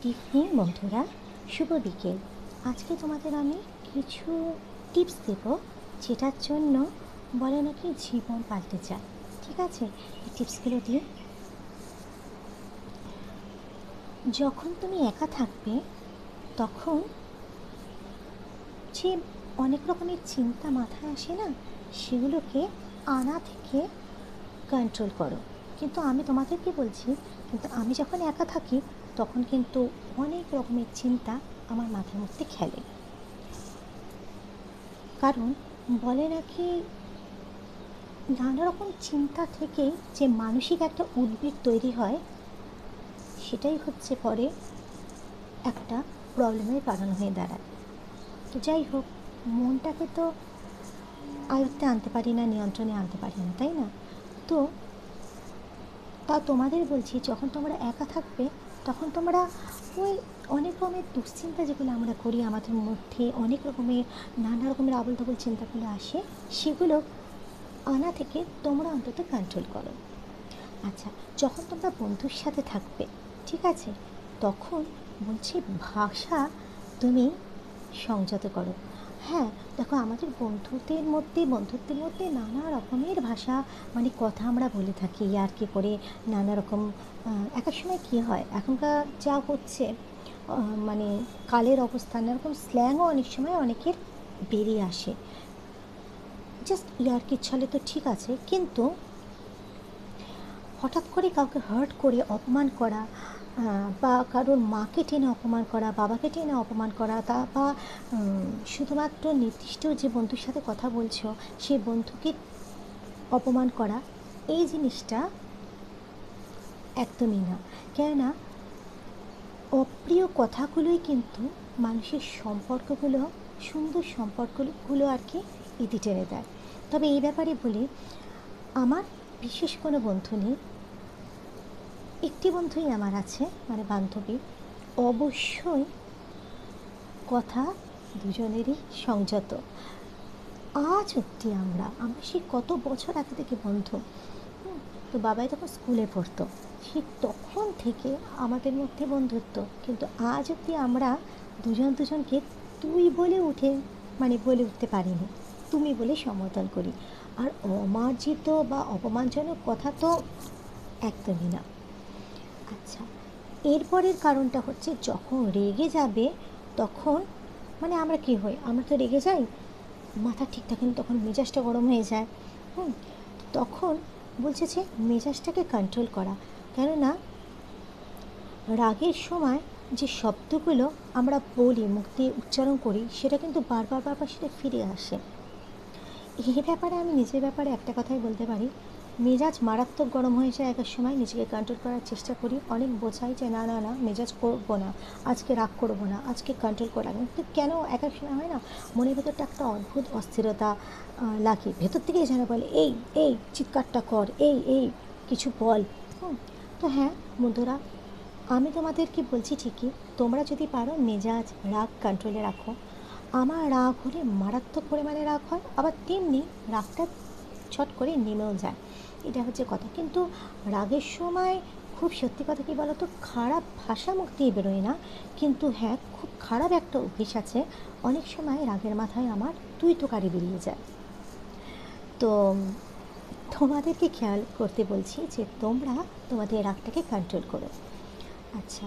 Good evening বন্ধুরা, শুভ বিকেল। আজকে তোমাদের আমি কিছু টিপস দেব, যেটার জন্য বলে নাকি জীবন পাল্টে যায়। ঠিক আছে? এই টিপসগুলো দিয়ে যখন তুমি একা থাকবে, তখন যে অনেক রকমের চিন্তা মাথায় আসে না, সেগুলোকে আনা থেকে কন্ট্রোল করো। কিন্তু আমি তোমাদেরকে বলছি? কিন্তু আমি যখন একা থাকি, তখন কিন্তু অনেক রকমের চিন্তা আমার মাথার মধ্যে খেলে। কারণ বলে নাকি নানা রকম চিন্তা থেকে যে মানসিক একটা উদ্বেগ তৈরি হয়, সেটাই হচ্ছে পরে একটা প্রবলেমের কারণ হয়ে দাঁড়ায়। তো যাই হোক, মনটাকে তো আয়ত্তে আনতে পারি না, নিয়ন্ত্রণে আনতে পারি না, তাই না? তো তা তোমাদের বলছি, যখন তোমরা একা থাকবে, তখন তোমরা ওই অনেক রকমের দুশ্চিন্তা যেগুলো আমরা করি, আমাদের মধ্যে অনেক রকমের, নানা রকমের আবল তাবল চিন্তাগুলো আসে, সেগুলো আনা থেকে তোমরা অন্তত কন্ট্রোল করো। আচ্ছা যখন তোমরা বন্ধুর সাথে থাকবে, ঠিক আছে? তখন বলছি ভাষা তুমি সংযত করো। হ্যাঁ দেখো আমাদের বন্ধুদের মধ্যে, বন্ধুত্বের মধ্যে নানা রকমের ভাষা মানে কথা আমরা বলে থাকি আর কি করে নানা রকম এক এক সময় কী হয়, এখনকার যা হচ্ছে মানে কালের অবস্থান এরকম স্ল্যাংও অনেক সময় অনেকের বেরিয়ে আসে। জাস্ট ইয়ার্কির ছলে তো ঠিক আছে, কিন্তু হঠাৎ করে কাউকে হার্ট করে, অপমান করা বা কারোর মাকে টেনে অপমান করা, বাবাকে টেনে অপমান করা, তা বা শুধুমাত্র নির্দিষ্ট যে বন্ধুর সাথে কথা বলছো সেই বন্ধুকে অপমান করা, এই জিনিসটা একদমই না। কেননা, অপ্রিয় কথাগুলোই কিন্তু মানুষের সম্পর্কগুলো, সুন্দর সম্পর্কগুলো আর কি ইতি টেনে দেয়। তবে এই ব্যাপারে বলি, আমার বিশেষ কোনো বন্ধু নেই। একটি বন্ধুই আমার আছে মানে বান্ধবী। অবশ্যই কথা দুজনেরই সংযত। আজ অব্দি আমরা আমরা সেই কত বছর আগে থেকে বন্ধু। তো বাবাই তখন স্কুলে পড়তো। ঠিক তখন থেকে আমাদের মধ্যে বন্ধুত্ব। কিন্তু আজ অব্দি আমরা দুজন দুজনকে তুই বলে উঠে মানে বলে উঠতে পারিনি। তুমি বলে সম্বোধন করি। আর অমার্জিত বা অপমানজনক কথা তো একদমই না। আচ্ছা। এরপরের কারণটা হচ্ছে যখন রেগে যাবে, তখন মানে আমরা কী হই? আমরা তো রেগে যাই, মাথা ঠিকঠাক কিন্তু তখন মেজাজটা গরম হয়ে যায়। হুম? তখন বলছে যে মেজাজটাকে কন্ট্রোল করা। কেননা রাগের সময় যে শব্দগুলো আমরা বলি, মুখ দিয়ে উচ্চারণ করি, সেটা কিন্তু বারবার বারবার সেটা ফিরে আসে। এই ব্যাপারে আমি নিজের ব্যাপারে একটা কথাই বলতে পারি। মেজাজ মারাত্মক গরম হয়ে যায় একের সময়। নিজেকে কন্ট্রোল করার চেষ্টা করি। অনেক বোঝাই যে, না না না, মেজাজ করব না। আজকে রাগ করব না। আজকে কন্ট্রোল করা কিন্তু কেন এক এক সময় হয় না? মনের ভেতরটা একটা অদ্ভুত অস্থিরতা লাগে। ভেতর থেকেই যেন বলে, এই এই, চিৎকারটা কর। এই এই, কিছু বল। তো হ্যাঁ বন্ধুরা, আমি তোমাদেরকে বলছি ঠিকই? তোমরা যদি পারো মেজাজ রাগ কন্ট্রোলে রাখো। আমার রাগ হলে মারাত্মক পরিমাণে রাগ হয়। আবার তেমনি রাগটা ছট করে নেমেও যায়। এটা হচ্ছে কথা। কিন্তু রাগের সময় খুব সত্যি কথা কি বলতো? খারাপ ভাষা মুখ দিয়ে বেরোয় না। কিন্তু হ্যাঁ খুব খারাপ একটা অভ্যেস আছে। অনেক সময় রাগের মাথায় আমার তুই তোকারি বেরিয়ে যায়। তো তোমাদেরকে খেয়াল করতে বলছি যে তোমরা তোমাদের রাগটাকে কন্ট্রোল করো। আচ্ছা।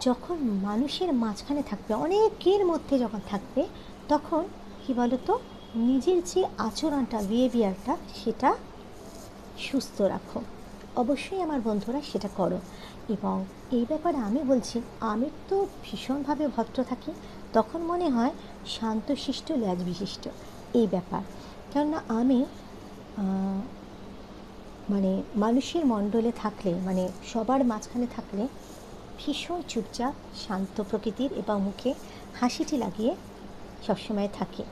যখন মানুষের মাঝখানে থাকবে, অনেকের মধ্যে যখন থাকবে, তখন কী বলতো? নিজের যে আচরণটা বিহেভিয়ারটা সেটা সুস্থ রাখো। অবশ্যই আমার বন্ধুরা সেটা করো। এবং এই ব্যাপারে আমি বলছি, আমি তো ভীষণভাবে ভদ্র থাকি। তখন মনে হয় শান্তশিষ্ট ল্যাজ বিশিষ্ট এই ব্যাপার। কেননা আমি মানে মানুষের মণ্ডলে থাকলে মানে সবার মাঝখানে থাকলে ভীষণ চুপচাপ, শান্ত প্রকৃতির এবং মুখে হাসিটি লাগিয়ে সবসময় থাকে।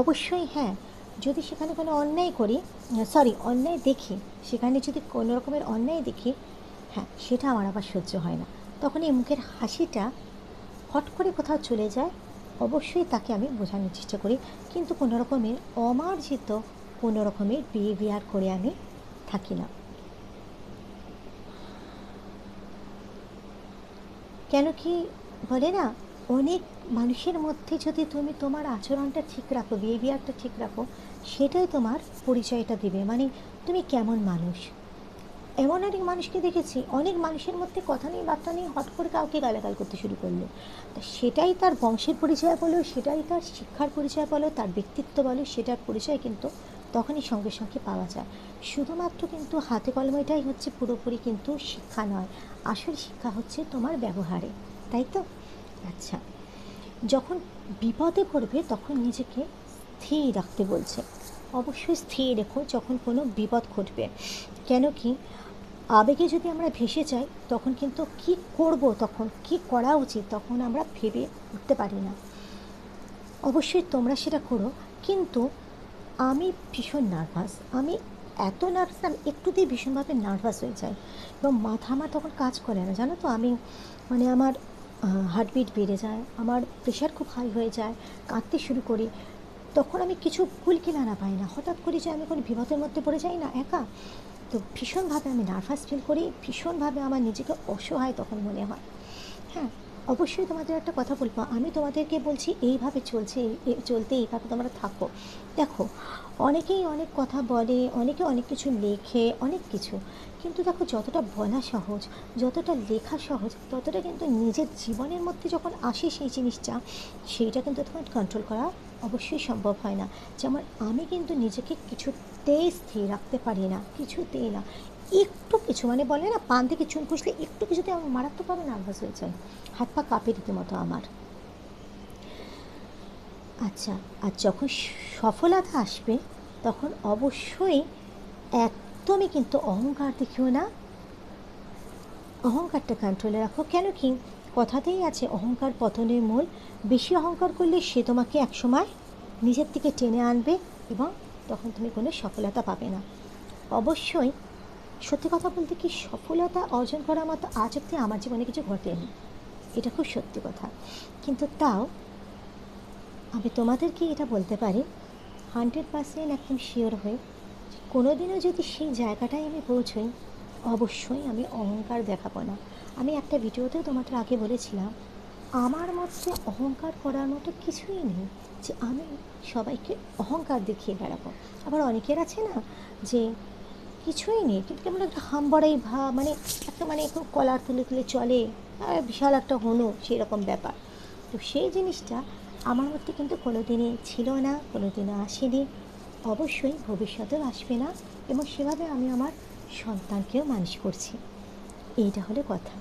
অবশ্যই হ্যাঁ। যদি সেখানে কোনো অন্যায় করি সরি অন্যায় দেখি, সেখানে যদি কোনো রকমের অন্যায় দেখি হ্যাঁ সেটা আমার আবার সহ্য হয় না। তখন এই মুখের হাসিটা হট করে কোথাও চলে যায়, অবশ্যই তাকে আমি বোঝানোর চেষ্টা করি। কিন্তু কোনো রকমের অমার্জিত, কোনো রকমের বিহেভিয়ার করে আমি থাকি না। কেন কি বলে না? অনেক মানুষের মধ্যে যদি তুমি তোমার আচরণটা ঠিক রাখো বিহেভিয়ারটা ঠিক রাখো, সেটাই তোমার পরিচয়টা দিবে। মানে তুমি কেমন মানুষ? এমন অনেক মানুষকে দেখেছি, অনেক মানুষের মধ্যে কথা নেই, বার্তা নেই, হট করে কাউকে গালাগাল করতে শুরু করল। তা সেটাই তার বংশের পরিচয় বলো, সেটাই তার শিক্ষার পরিচয় বলো, তার ব্যক্তিত্ব বলো, সেটার পরিচয় কিন্তু তখনই সঙ্গে সঙ্গে পাওয়া যায়। শুধুমাত্র কিন্তু হাতে কলমে এটাই হচ্ছে পুরোপুরি কিন্তু শিক্ষা নয়, আসল শিক্ষা হচ্ছে তোমার ব্যবহারে। তাই তো? আচ্ছা যখন বিপদে পড়বে তখন নিজেকে স্থির রাখতে বলছে। অবশ্যই স্থির রেখো যখন কোনো বিপদ ঘটবে। কেন কি, আবেগে যদি আমরা ভেসে যাই, তখন কিন্তু কি করব তখন, কি করা উচিত তখন আমরা ভেবে উঠতে পারি না। অবশ্যই তোমরা সেটা করো, কিন্তু আমি ভীষণ নার্ভাস আমি এত নার্ভাস আমি একটুতেই ভীষণভাবে নার্ভাস হয়ে যাই। এবং মাথা আমার তখন কাজ করে না, জানো তো? আমি মানে আমার হার্টবিট বেড়ে যায়, আমার প্রেশার খুব হাই হয়ে যায়, কাঁদতে শুরু করি, তখন আমি কিছু ভুল কিনা না পাই না। হঠাৎ করে যে আমি কোনো বিপদের মধ্যে পড়ে যাই না, একা? তো ভীষণভাবে আমি নার্ভাস ফিল করি, ভীষণভাবে আমার নিজেকে অসহায় তখন মনে হয়। হ্যাঁ অবশ্যই তোমাদের একটা কথা বলব। আমি তোমাদেরকে বলছি, এইভাবে চলছে চলতে এইভাবে তোমরা থাকো। দেখো, অনেকেই অনেক কথা বলে, অনেকে অনেক কিছু লেখে, অনেক কিছু। কিন্তু দেখো, যতটা বলা সহজ, যতটা লেখা সহজ, ততটা কিন্তু নিজের জীবনের মধ্যে যখন আসে সেই জিনিসটা, সেইটা কিন্তু তখন কন্ট্রোল করা অবশ্যই সম্ভব হয় না। যেমন আমি কিন্তু নিজেকে কিছুতেই স্থির রাখতে পারি না, কিছুতেই না। একটু কিছু মানে বলে না, পান থেকে চুন খুঁজলে একটু কিছুতে আমার মারাত্মকভাবে নার্ভাস হয়ে যাই হাত পা কাঁপে রীতিমতো আমার। আচ্ছা আর যখন সফলতা আসবে, তখন অবশ্যই একদমই কিন্তু অহংকার দেখিও না। অহংকারটা কন্ট্রোলে রাখো। কেন কি? কথাতেই আছে, অহংকার পতনের মূল। বেশি অহংকার করলে সে তোমাকে একসময় নিজের থেকে টেনে আনবে এবং তখন তুমি কোনো সফলতা পাবে না। অবশ্যই সত্যি কথা বলতে কি সফলতা অর্জন করার মতো আজ অব্দি আমার জীবনে কিছু ঘটেনি। এটা খুব সত্যি কথা। কিন্তু তাও আমি তোমাদেরকে এটা বলতে পারি, হান্ড্রেড পার্সেন্ট একদম শিওর হয়ে কোনো দিনও যদি সেই জায়গাটায় আমি পৌঁছই, অবশ্যই আমি অহংকার দেখাবো না। আমি একটা ভিডিওতেও তোমাদের আগে বলেছিলাম, আমার মধ্যে অহংকার করার মতো কিছুই নেই যে আমি সবাইকে অহংকার দেখিয়ে বেড়াবো। আবার অনেকের আছে না যে কিছুই নেই কিন্তু কেমন একটা হামবড়াই ভাব মানে একটা মানে খুব কলার তুলে তুলে চলে আহ, বিশাল একটা হনু সেই রকম ব্যাপার। তো সেই জিনিসটা আমার মধ্যে কিন্তু কোনো দিনই ছিল না কোনো দিনও আসেনি। অবশ্যই ভবিষ্যতেও আসবে না এবং সেভাবে আমি আমার সন্তানকেও মানুষ করছি। এইটা হলো কথা।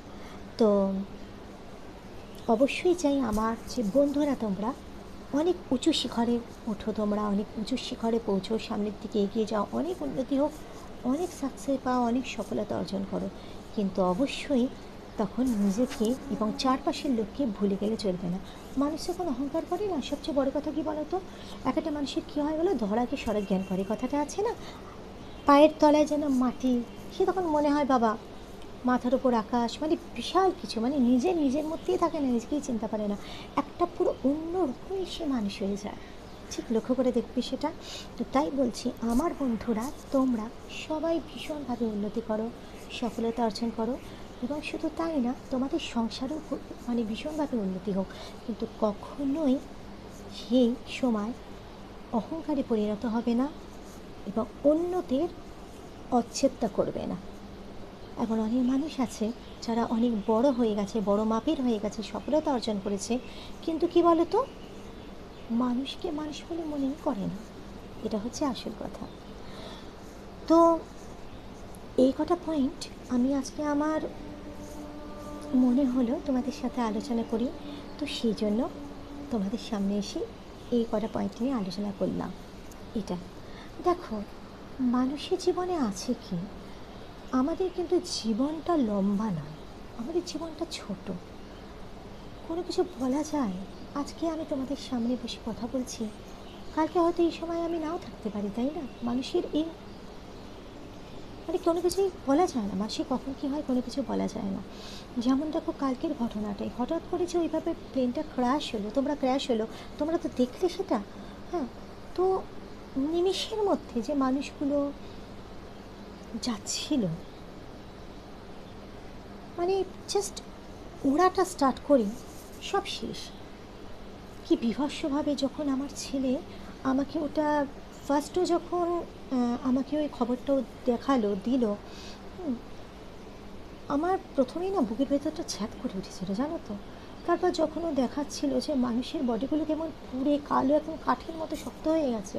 তো অবশ্যই চাই আমার যে বন্ধুরা তোমরা অনেক উঁচু শিখরে ওঠো তোমরা অনেক উঁচু শিখরে পৌঁছো সামনের দিকে এগিয়ে যাও অনেক উন্নতি হোক অনেক সাকসেস পাও অনেক সফলতা অর্জন করো। কিন্তু অবশ্যই তখন নিজেকে এবং চারপাশের লোককে ভুলে গেলে চলবে না। মানুষ যখন অহংকার করে না, সবচেয়ে বড় কথা কী বলো তো এক একটা মানুষের কী হয় বলো? ধরাকে সড়ক জ্ঞান করে। কথাটা আছে না? পায়ের তলায় যেন মাটি, সে তখন মনে হয় বাবা, মাথার উপর আকাশ মানে বিশাল কিছু মানে নিজে নিজের মধ্যেই থাকে না, নিজেকেই চিন্তা পারে না। একটা পুরো অন্য রকমই সে মানুষ হয়ে যায়। ঠিক লক্ষ্য করে দেখবি সেটা। তো তাই বলছি, আমার বন্ধুরা, তোমরা সবাই ভীষণভাবে উন্নতি করো, সফলতা অর্জন করো এবং শুধু তাই না, তোমাদের সংসারও মানে ভীষণভাবে উন্নতি হোক। কিন্তু কখনোই সেই সময় অহংকারে পরিণত হবে না এবং অন্যদের অচ্ছেদটা করবে না। এখন অনেক মানুষ আছে যারা অনেক বড় হয়ে গেছে, বড় মাপের হয়ে গেছে, সফলতা অর্জন করেছে, কিন্তু কি বলো তো মানুষকে মানুষ বলে মনেই করে না। এটা হচ্ছে আসল কথা। তো এই কটা পয়েন্ট আমি আজকে আমার মনে হলো তোমাদের সাথে আলোচনা করি। তো সেই জন্য তোমাদের সামনে এসে এই কটা পয়েন্ট নিয়ে আলোচনা করলাম। এটা। দেখো, মানুষের জীবনে আছে কি? আমাদের কিন্তু জীবনটা লম্বা নয়, আমাদের জীবনটা ছোট। কোনো কিছু বলা যায়? আজকে আমি তোমাদের সামনে বসে কথা বলছি। কালকে হয়তো এই সময় আমি নাও থাকতে পারি, তাই না? মানুষের এই মানে কোনো কিছুই বলা যায় না। মাসে কখন কী হয় কোনো কিছু বলা যায় না। যেমন দেখো কালকের ঘটনাটাই। হঠাৎ করে যে ওইভাবে প্লেনটা ক্র্যাশ হলো, তোমরা ক্র্যাশ হলো, তোমরা তো দেখলে সেটা হ্যাঁ? তো নিমিষের মধ্যে যে মানুষগুলো যাচ্ছিল মানে জাস্ট ওড়াটা স্টার্ট করি, সব শেষ। কি বিভৎসভাবে যখন আমার ছেলে আমাকে ওটা ফার্স্টও যখন আমাকে ওই খবরটাও দেখাল, দিল আমার প্রথমেই না বুকের ভেতরটা ছ্যাদ করে উঠেছিল, জানো তো? তারপর যখন ও দেখাচ্ছিল যে মানুষের বডিগুলো কেমন পুড়ে কালো এখন কাঠের মতো শক্ত হয়ে গেছে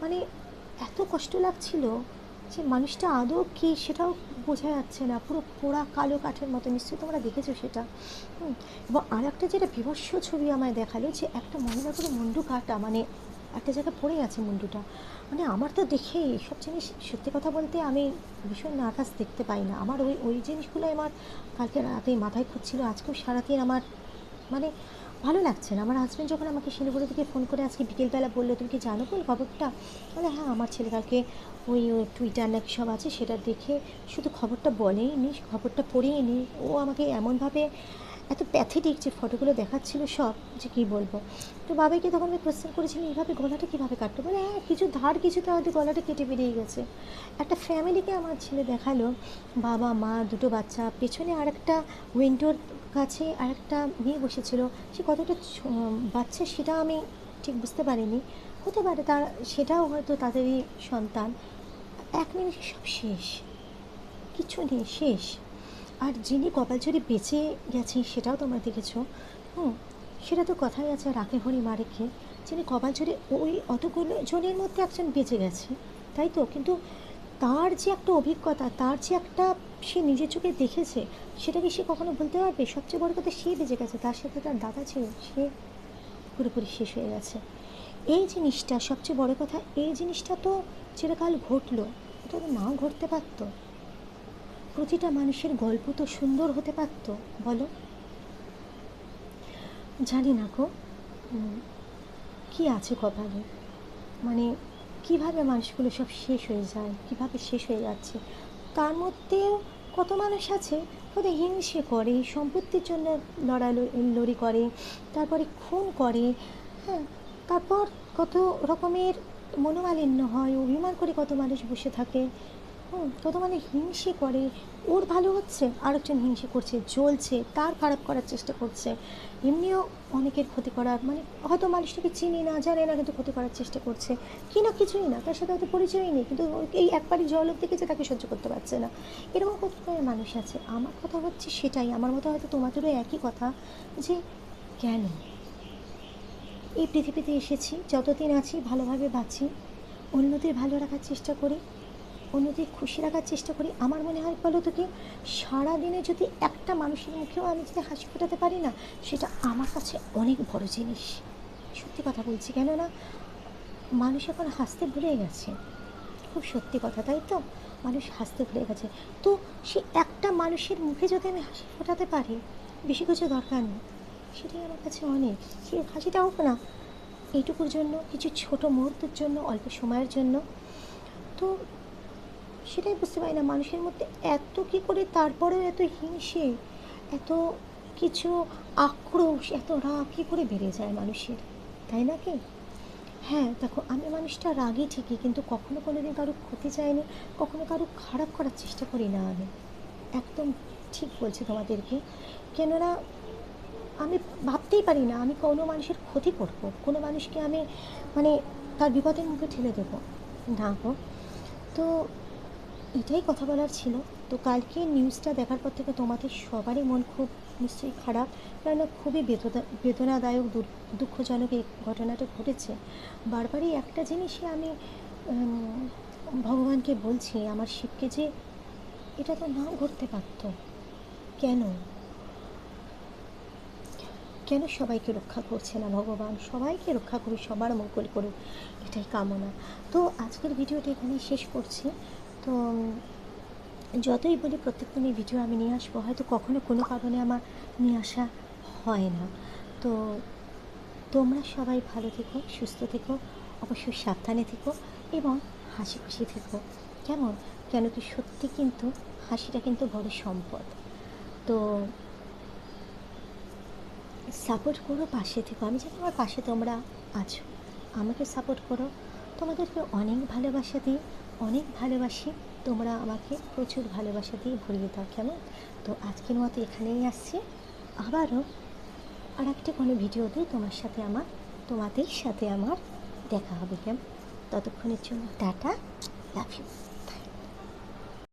মানে এত কষ্ট লাগছিল যে মানুষটা আদৌ কি সেটাও বোঝা যাচ্ছে না। পুরো পোড়া কালো কাঠের মতো। নিশ্চয়ই তোমরা দেখেছ সেটা। এবং আর একটা যেটা বিভৎস ছবি আমায় দেখাল যে একটা মহিলা করে মুন্ডু কাটা মানে একটা জায়গায় পড়ে আছে মুন্ডুটা। মানে আমার তো দেখেই সব জিনিস সত্যি কথা বলতে আমি ভীষণ নার্ভাস দেখতে পাই না। আমার ওই ওই জিনিসগুলো আমার কালকে রাতে মাথায় খুঁজছিল আজকেও সারাদিন আমার মানে ভালো লাগছে না। আমার হাজব্যান্ড যখন আমাকে শিলিগুড়ি থেকে ফোন করে আজকে বিকেলবেলা বলল, তুমি কি জানো বল খবরটা? বলে হ্যাঁ আমার ছেলে কালকে ওই টুইটার নাকি সব আছে, সেটা দেখে শুধু খবরটা বলেই নি খবরটা পড়েই নি ও আমাকে এমনভাবে এত প্যাথেটিক যে ফটোগুলো দেখাচ্ছিল সব, যে কী বলব? তো বাবাকে তখন আমি কোয়েশ্চেন করেছিলাম, এইভাবে গলাটা কীভাবে কাটতো বলে হ্যাঁ কিছু ধার কিছুতে হয়তো গলাটা কেটে বেরিয়ে গেছে। একটা ফ্যামিলিকে আমার ছেলে দেখাল, বাবা, মা, দুটো বাচ্চা, পেছনে আর একটা উইন্ডোর কাছে আর একটা মেয়ে বসেছিল। সে কতটা বাচ্চা সেটা আমি ঠিক বুঝতে পারিনি। হতে পারে তার, সেটাও হয়তো তাদেরই সন্তান। এক মিনিটে সব শেষ। কিছু নেই, শেষ। আর যিনি কপালচুরি বেঁচে গেছেন সেটাও তোমরা দেখেছ। হুম, সেটা তো কথাই আছে রাখে হরি মারেকে যিনি কপালচুরি ওই অতগুলো জনের মধ্যে একজন বেঁচে গেছে। তাই তো? কিন্তু তার যে একটা অভিজ্ঞতা, তার যে একটা সে নিজের চোখে দেখেছে, সেটা কি সে কখনো বলতে পারবে? সবচেয়ে বড় কথা সে বেঁচে গেছে, তার সাথে তার দাদা ছিল, সে পুরোপুরি শেষ হয়ে গেছে। এই জিনিসটা সবচেয়ে বড় কথা, এই জিনিসটা তো চিরকাল ঘটলো, এটা তো নাও ঘটতে পারতো। প্রতিটা মানুষের গল্প তো সুন্দর হতে পারতো, বলো। জানি না গো কি আছে কপালে? মানে কীভাবে মানুষগুলো সব শেষ হয়ে যায়, কীভাবে শেষ হয়ে যাচ্ছে? তার মধ্যেও কত মানুষ আছে? কত হিংসে করে, সম্পত্তির জন্য লড়ালড়ি করে, তারপরে খুন করে হ্যাঁ? তারপর কত রকমের মনোমালিন্য হয়, অভিমান করে কত মানুষ বসে থাকে। হুম কত মানুষ হিংসে করে, ওর ভালো হচ্ছে, আরেকজন হিংসে করছে, জ্বলছে, তার খারাপ করার চেষ্টা করছে। এমনিও অনেকের ক্ষতি করার মানে হয়তো মানুষটাকে চিনি না, জানে না, কিন্তু ক্ষতি করার চেষ্টা করছে। কি না কিছুই না, তার সাথে হয়তো পরিচয়ই নেই, কিন্তু এই একবারই জলক দেখেছে, তাকে সহ্য করতে পারছে না। এরকম কত মানুষ আছে। আমার কথা হচ্ছে সেটাই, আমার মতো হয়তো তোমাদেরও একই কথা, যে কেন? এই পৃথিবীতে এসেছি, যতদিন আছি, ভালোভাবে বাঁচি, অন্যদের ভালো রাখার চেষ্টা করি অন্যদের খুশি রাখার চেষ্টা করি। আমার মনে হয় বলো তো কি, সারাদিনে যদি একটা মানুষের মুখেও আমি যদি হাসি ফোটাতে পারি না, সেটা আমার কাছে অনেক বড় জিনিস। সত্যি কথা বলছি, কেননা মানুষ এখন হাসতে ভুলে গেছে। খুব সত্যি কথা, তাই তো? মানুষ হাসতে ভুলে গেছে। তো সে একটা মানুষের মুখে যদি আমি হাসি ফোটাতে পারি, বেশি কিছু দরকার নেই। সেটাই আমার কাছে অনেক। সে হাসিটা হোক না, এইটুকুর জন্য, কিছু ছোট মুহূর্তের জন্য, অল্প সময়ের জন্য। তো সেটাই বুঝতে পারি না। মানুষের মধ্যে এত কী করে তারপরেও এত হিংসে, এত কিছু আক্রোশ, এত রাগ কী করে বেড়ে যায় মানুষের? তাই না কি? হ্যাঁ দেখো, আমি মানুষটা রাগই ঠিকই, কিন্তু কখনো কোনো দিন কারও ক্ষতি চাইনি, কখনো কারও খারাপ করার চেষ্টা করি না আমি। একদম ঠিক বলছি তোমাদেরকে। কেননা, আমি ভাবতেই পারি না আমি কোনো মানুষের ক্ষতি করব। কোনো মানুষকে আমি মানে তার বিপদের মুখে ঠেলে দেবো। না গো। তো এটাই কথা বলার ছিল। তো কালকে নিউজটা দেখার পর থেকে তোমাদের সবারই মন খুব নিশ্চয়ই খারাপ, কেননা খুবই বেদনা, বেদনাদায়ক দুঃখজনক এই ঘটনাটা ঘটেছে। বারবারই একটা জিনিসই আমি ভগবানকে বলছি, আমার শিবকে যে এটা তো নাও ঘটতে পারতো। কেন? কেন সবাইকে রক্ষা করছে না ভগবান? সবাইকে রক্ষা করুক সবার মঙ্গল করুক, এটাই কামনা। তো আজকের ভিডিওটা এখানে শেষ করছি। তো, যতই বলি প্রত্যেক দিনই ভিডিও আমি নিয়ে আসব, হয়তো কখনো কোনো কারণে আমার নিয়ে আসা হয় না। তো, তোমরা সবাই ভালো থেকো, সুস্থ থেকো, অবশ্যই সাবধানে থেকো এবং হাসি খুশি থেকো। কেমন? কেন কি সত্যি কিন্তু হাসিটা কিন্তু বড় সম্পদ। তো সাপোর্ট করো পাশে থেকো। আমি জানি আমার পাশে তোমরা আছো। আমাকে সাপোর্ট করো। তোমাদেরকে অনেক ভালোবাসা দিই। অনেক ভালোবাসি। তোমরা আমাকে প্রচুর ভালোবাসা দিয়ে ভরিয়ে দাও কেমন? তো আজকের মতো এখানেই আসছি। আবারও আর একটা কোনো ভিডিওতে তোমার সাথে আমার, তোমাদের সাথে আমার দেখা হবে কেমন? ততক্ষণের জন্য টাটা, লাভ ইউ।